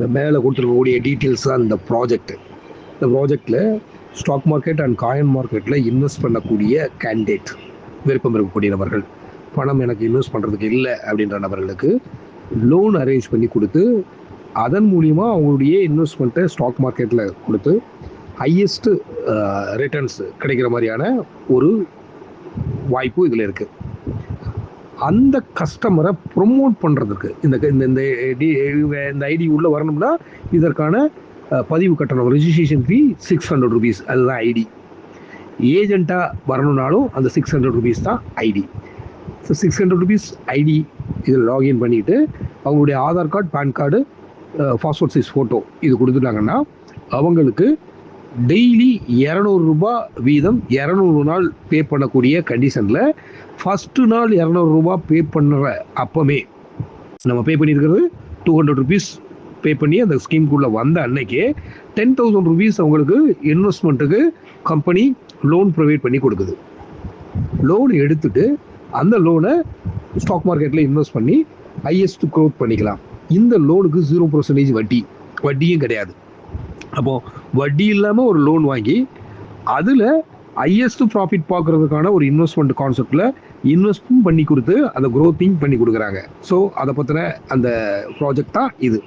இந்த மேலே கொடுத்துருக்கக்கூடிய டீட்டெயில்ஸ் தான் இந்த ப்ராஜெக்ட் இந்த ப்ராஜெக்டில் ஸ்டாக் மார்க்கெட் அண்ட் காயின் மார்க்கெட்டில் இன்வெஸ்ட் பண்ணக்கூடிய கேண்டிடேட் விருப்பம் இருக்கக்கூடிய நபர்கள் பணம் எனக்கு இன்வெஸ்ட் பண்ணுறதுக்கு இல்லை அப்படின்ற நபர்களுக்கு லோன் அரேஞ்ச் பண்ணி கொடுத்து அதன் மூலிமா அவங்களுடைய இன்வெஸ்ட்மெண்ட்டை ஸ்டாக் மார்க்கெட்டில் கொடுத்து ஹையஸ்ட்டு ரிட்டர்ன்ஸ் கிடைக்கிற மாதிரியான ஒரு வாய்ப்பு இதில் இருக்குது அந்த கஸ்டமரை ப்ரொமோட் பண்ணுறதுக்கு இந்த இந்த இந்த டி- இந்த ஐடி உள்ளே வரணும்னா இதற்கான பதிவு கட்டணம் registration fee six hundred rupees அதுதான் ஐடி ஏஜெண்ட்டாக வரணும்னாலும் அந்த சிக்ஸ் ஹண்ட்ரட் ருபீஸ் தான் ID so six hundred rupees ID இதில் லாகின் பண்ணிவிட்டு அவங்களுடைய Aadhaar card PAN card passport size photo இது கொடுத்துட்டாங்கன்னா அவங்களுக்கு டெய்லி இரநூறுபா வீதம் இரநூறு நாள் பே பண்ணக்கூடிய கண்டிஷனில் ஃபஸ்ட்டு நாள் இரநூறுபா பே பண்ணுற அப்போமே நம்ம பே பண்ணியிருக்கிறது டூ ஹண்ட்ரட் ருபீஸ் பே பண்ணி அந்த ஸ்கீம்குள்ளே வந்த அன்னைக்கே டென் தௌசண்ட் ருபீஸ் அவங்களுக்கு இன்வெஸ்ட்மெண்ட்டுக்கு கம்பெனி லோன் ப்ரொவைட் பண்ணி கொடுக்குது. லோன் எடுத்துட்டு அந்த லோனை ஸ்டாக் மார்க்கெட்டில் இன்வெஸ்ட் பண்ணி ஹையஸ்ட் க்ரோத் பண்ணிக்கலாம். இந்த லோனுக்கு ஜீரோ பர்சன்டேஜ் வட்டி. வட்டியும் கிடையாது. அப்போ வட்டி இல்லாமல் ஒரு லோன் வாங்கி அதில் ஹையஸ்ட் ப்ராஃபிட் பார்க்கறதுக்கான ஒரு இன்வெஸ்ட்மெண்ட் கான்செப்டில் இன்வெஸ்ட்டும் பண்ணி கொடுத்து அந்த க்ரோத்திங் பண்ணி கொடுக்குறாங்க. ஸோ அதை பற்றின அந்த ப்ராஜெக்ட் தான் இது.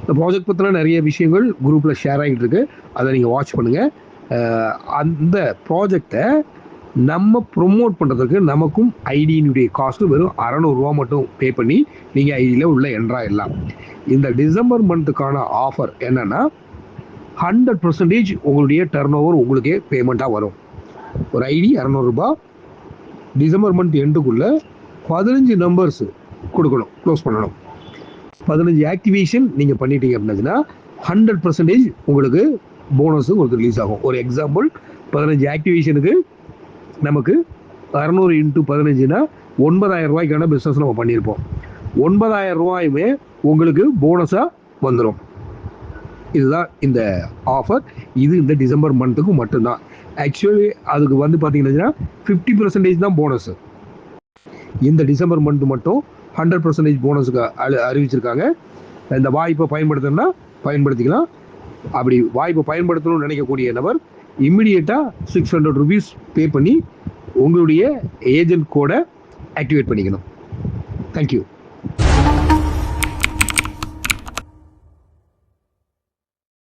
இந்த ப்ராஜெக்ட் பற்றின நிறைய விஷயங்கள் குரூப்பில் ஷேர் ஆகிட்டு இருக்கு. அதை நீங்கள் வாட்ச் பண்ணுங்கள் அந்த ப்ராஜெக்டை நம்ம ப்ரொமோட் பண்ணுறதுக்கு நமக்கும் ஐடியினுடைய காஸ்ட்டு வெறும் அறநூறுரூவா மட்டும் பே பண்ணி நீங்கள் ஐடியில் உள்ள என்ட்ரா எல்லாம் இந்த டிசம்பர் மந்த்துக்கான ஆஃபர் என்னென்னா ஹண்ட்ரட் பர்சன்டேஜ் உங்களுடைய டர்ன் ஓவர் உங்களுக்கே பேமெண்ட்டாக வரும். ஒரு ஐடி இரநூறுபா டிசம்பர் மந்த் எண்டுக்குள்ளே பதினஞ்சு நம்பர்ஸ் கொடுக்கணும் க்ளோஸ் பண்ணணும். பதினஞ்சு ஆக்டிவேஷன் நீங்கள் பண்ணிட்டீங்க அப்படின்னா ஹண்ட்ரட் பர்சன்டேஜ் உங்களுக்கு போனஸ் உங்களுக்கு ரிலீஸ் ஆகும். ஒரு எக்ஸாம்பிள் பதினஞ்சு ஆக்டிவேஷனுக்கு நமக்கு அறநூறு இன்ட்டு பதினஞ்சுனா ஒன்பதாயிரம் ரூபாய்க்கான பிஸ்னஸ் நம்ம பண்ணியிருப்போம். ஒன்பதாயிரம் ரூபாயுமே உங்களுக்கு போனஸாக வந்துடும் இதுதான் இந்த ஆஃபர் இது இந்த டிசம்பர் மந்த்துக்கு மட்டும்தான். ஆக்சுவலி அதுக்கு வந்து பார்த்தீங்கன்னா ஃபிஃப்டி பர்சன்டேஜ் தான் போனஸ் இந்த டிசம்பர் மந்த் மட்டும் ஹண்ட்ரட் பர்சன்டேஜ் போனஸுக்கு அழு அறிவிச்சிருக்காங்க. இந்த வாய்ப்பை பயன்படுத்தணும்னா பயன்படுத்திக்கலாம். அப்படி வாய்ப்பை பயன்படுத்தணும்னு நினைக்கக்கூடிய நபர் இம்மிடியேட்டாக சிக்ஸ் ஹண்ட்ரட் ருபீஸ் பே பண்ணி உங்களுடைய ஏஜென்ட் கோடை ஆக்டிவேட் பண்ணிக்கணும். தேங்க்யூ